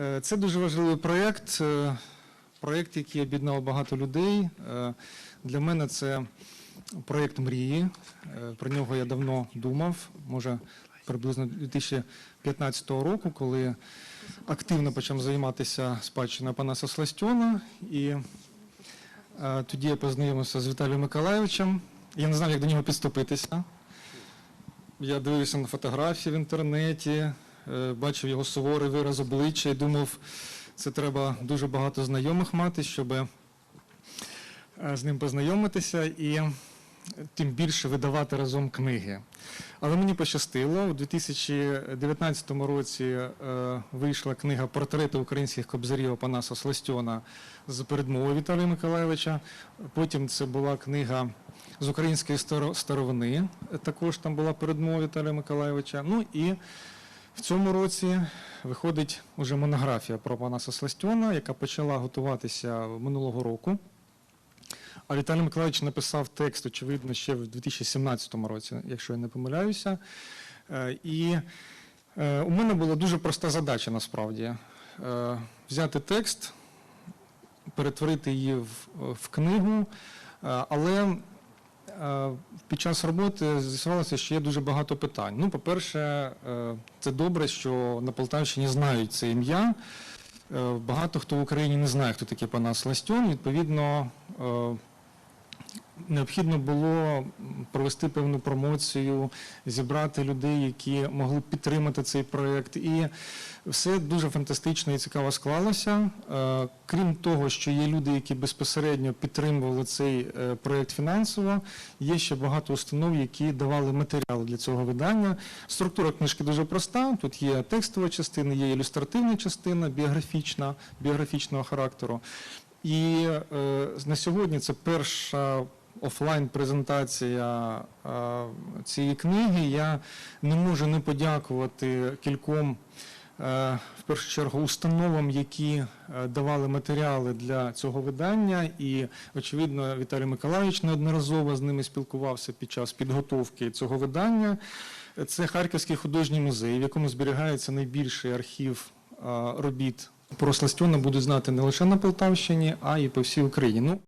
Е, Це дуже важливий проєкт, е, проєкт, який об'єднав багато людей. Е, Для мене це проєкт мрії. Про нього я давно думав, може приблизно 2015 року, коли активно почав займатися спадщиною Панаса Сластьона. І тоді я познайомився з Віталієм Миколаївичем. Я не знав, як до нього підступитися. Я дивився на фотографії в інтернеті, бачив його суворий вираз обличчя і думав, це треба дуже багато знайомих мати, щоб е, з ним познайомитися і тим більше видавати разом книги. Але мені пощастило, у 2019 році е, вийшла книга Портрети українських кобзарів Панаса Сластьона з передмови Віталія Миколаєвича. Потім це була книга з української старовини, е, також там була передмова Віталія Миколаєвича. Ну і в цьому році виходить уже монографія про Панаса Сластьона, яка почала готуватися минулого року. А Віталій Миколаївич написав текст, очевидно, ще в 2017 році, якщо я не помиляюся. Е, І е, у мене була дуже проста задача насправді Е, взяти текст, перетворити її в, книгу, але під час роботи з'ясувалося, що є дуже багато питань. Ну, по-перше, е, це добре, що на Полтавщині знають це ім'я. Е, Багато хто в Україні не знає, хто такий Панас Ластьон. Відповідно, е, необхідно було провести певну промоцію, зібрати людей, які могли підтримати цей проєкт. І все дуже фантастично і цікаво склалося. Е, Крім того, що є люди, які безпосередньо підтримували цей е, проєкт фінансово, є ще багато установ, які давали матеріал для цього видання. Структура книжки дуже проста. Тут є текстова частина, є ілюстративна частина, біографічна, біографічного характеру. І е, на сьогодні це перша офлайн презентація е, цієї книги. Я не можу не подякувати кільком, е, в першу чергу, установам, які е, давали матеріали для цього видання. І, очевидно, Віталій Миколаївич неодноразово з ними спілкувався під час підготовки цього видання. Це Харківський художній музей, в якому зберігається найбільший архів робіт про Сластьона будуть знати не лише на Полтавщині, а й по всій Україні. Ну,